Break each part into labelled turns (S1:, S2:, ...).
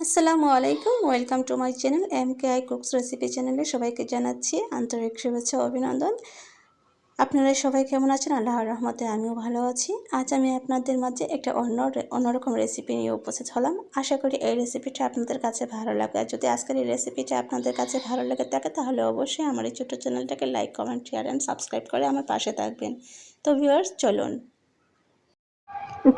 S1: আসসালামু আলাইকুম, welcome to my channel M K I cooks recipe চ্যানেলে সবাইকে জানাচ্ছি আন্তরিক শুভেচ্ছা অভিনন্দন। আপনারা সবাই কেমন আছেন? আল্লাহর রহমতে আমিও ভালো আছি। আজ আমি আপনাদের মাঝে একটা অন্য অন্যরকম রেসিপি নিয়ে উপস্থিত হলাম। আশা করি এই রেসিপিটা আপনাদের কাছে ভালো লাগে আর যদি আজকের এই রেসিপিটা আপনাদের কাছে ভালো লাগে থাকে, তাহলে অবশ্যই আমার এই ছোটো চ্যানেলটাকে like, comment share and subscribe করে আমার পাশে থাকবেন। তো ভিউয়ার্স চলুন।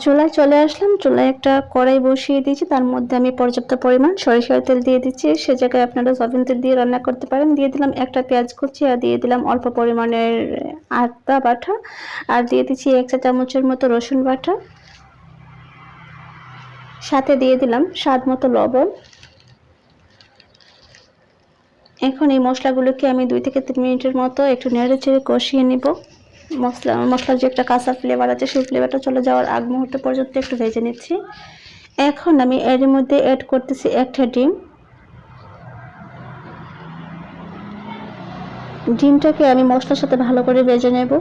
S1: চুলায় চলে আসলাম। চুলায় একটা কড়াই বসিয়ে দিয়েছি। তার মধ্যে আমি পর্যাপ্ত পরিমাণ সরিষার তেল দিয়ে দিচ্ছি। সে জায়গায় আপনারা সয়াবিন তেল দিয়ে রান্না করতে পারেন। দিয়ে দিলাম একটা পেঁয়াজ কুচি আর দিয়ে দিলাম অল্প পরিমাণের আদা বাটা। আর দিয়ে দিচ্ছি এক চা চামচের মতো রসুন বাটা। সাথে দিয়ে দিলাম স্বাদ মতো লবণ। এখন এই মশলাগুলোকে আমি দুই থেকে তিন মিনিটের মতো একটু নেড়ে চেড়ে কষিয়ে নিব। মশলা, মশলার যে একটা কাঁচা ফ্লেভার আছে, সেই ফ্লেভারটা চলে যাওয়ার আগ মুহূর্ত পর্যন্ত একটু ভেজে নিচ্ছি। এখন আমি এর মধ্যে অ্যাড করতেছি একটা ডিম। ডিমটাকে আমি মশলার সাথে ভালো করে ভেজে নেব।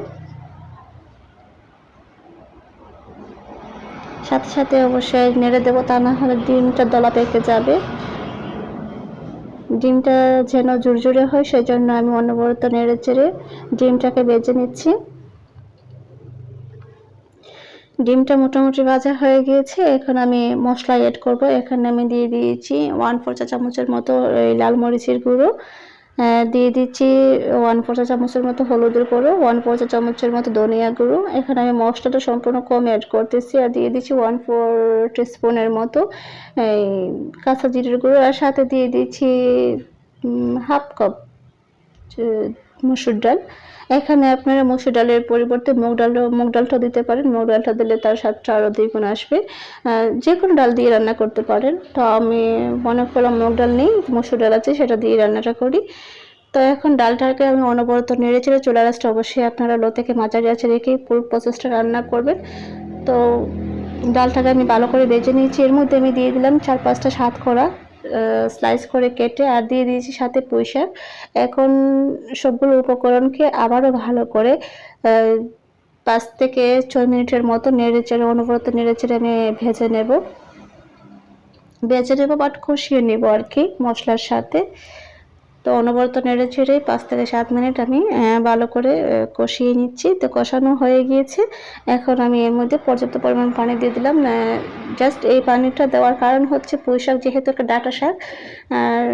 S1: সাথে সাথে অবশ্যই নেড়ে দেবো, তা না হলে ডিমটা দলা পেকে যাবে। ডিমটা যেন জুরজুরে হয় সেই জন্য আমি অনবরত নেড়ে চেড়ে ডিমটাকে বেজে নিচ্ছি। ডিমটা মোটামুটি ভাজা হয়ে গিয়েছে। এখন আমি মশলা এড করব। এখানে আমি দিয়ে দিয়েছি ওয়ান ফোর চা চামচের মতো লাল মরিচের গুঁড়ো। দিয়ে দিচ্ছি ওয়ান ফোর চা চামচের মতো হলুদের গুঁড়ো ওয়ান ফোর চা চামচের মতো ধনিয়া গুঁড়ো। এখানে আমি মশলাটা সম্পূর্ণ কম অ্যাড করতেছি আর দিয়ে দিচ্ছি ওয়ান ফোর টিস্পুনের মতো এই কাঁচা জিরের গুঁড়ো। আর সাথে দিয়ে দিচ্ছি হাফ কাপ মসুর ডাল। এখানে আপনারা মসুর ডালের পরিবর্তে মুগ ডাল, মুগ ডালটা দিতে পারেন। মুগ ডালটা দিলে তার স্বাদটা আরও দ্বিগুণ আসবে। যে কোনো ডাল দিয়ে রান্না করতে পারেন। তো আমি মনে করলাম মুগ ডাল নেই, মসুর ডাল আছে, সেটা দিয়ে রান্নাটা করি। তো এখন ডালটাকে আমি অনবরত নেড়ে চেড়ে চলে আসতে অবশ্যই আপনারা লো থেকে মাঝারি আছে রেখে পুরো প্রসেসটা রান্না করবেন। তো ডালটাকে আমি ভালো করে বেজে নিয়েছি। এর মধ্যে আমি দিয়ে দিলাম চার, পাঁচটা সাত করা স্লাইস করে কেটে আর দিয়ে দিয়েছি সাথে পয়সা এখন সবগুলো উপকরণকে আবারও ভালো করে পাঁচ থেকে ছয় মিনিটের মতো নেড়ে চেড়ে, অনবরত নেড়ে চেড়ে আমি ভেজে নেব। ভেজে নেব বাট কষিয়ে নেব আর কি মশলার সাথে। তো অনবরত নেড়ে ছেড়ে পাঁচ থেকে সাত মিনিট আমি ভালো করে কষিয়ে নিচ্ছি। তো কষানো হয়ে গিয়েছে। এখন আমি এর মধ্যে পর্যাপ্ত পরিমাণ পানি দিয়ে দিলাম। জাস্ট এই পানিটা দেওয়ার কারণ হচ্ছে পুঁই শাক যেহেতু একটা ডাটা শাক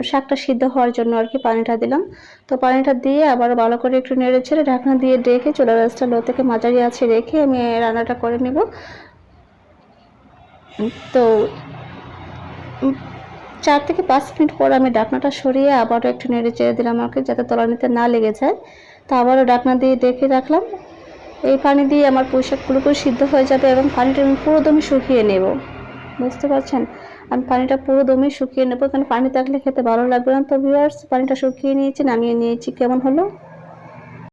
S1: শাকটা সিদ্ধ হওয়ার জন্য আর কি পানিটা দিলাম। তো পানিটা দিয়ে আবার ভালো করে একটু নেড়ে ছেড়ে ঢাকনা দিয়ে ডেকে চুলা রাসটা লো থেকে মাঝারি আছে রেখে আমি রান্নাটা করে নেব। তো চার থেকে পাঁচ মিনিট পর আমি ডাকনাটা সরিয়ে আবারও একটু নেড়ে চেড়ে দিলাম আমাকে, যাতে তলানিতে না লেগে যায়। তা আবারও ডাকনা দিয়ে দেখে রাখলাম। এই পানি দিয়ে আমার পোশাক পুরোপুরি সিদ্ধ হয়ে যাবে এবং পানিটা আমি পুরো দমে শুকিয়ে নেব। বুঝতে পারছেন? আমি পানিটা পুরো দমে শুকিয়ে নেব। কারণ পানি থাকলে খেতে ভালো লাগবে না। তো ভিউয়ার্স পানিটা শুকিয়ে নিয়েছি, নামিয়ে নিয়েছি। কেমন হলো?